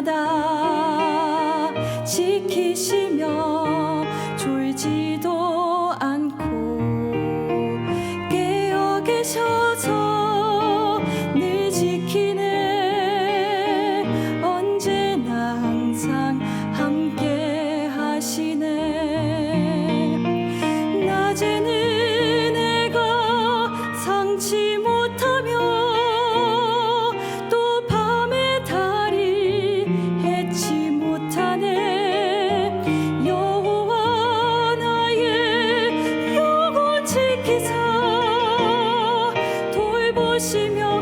kadar 주시며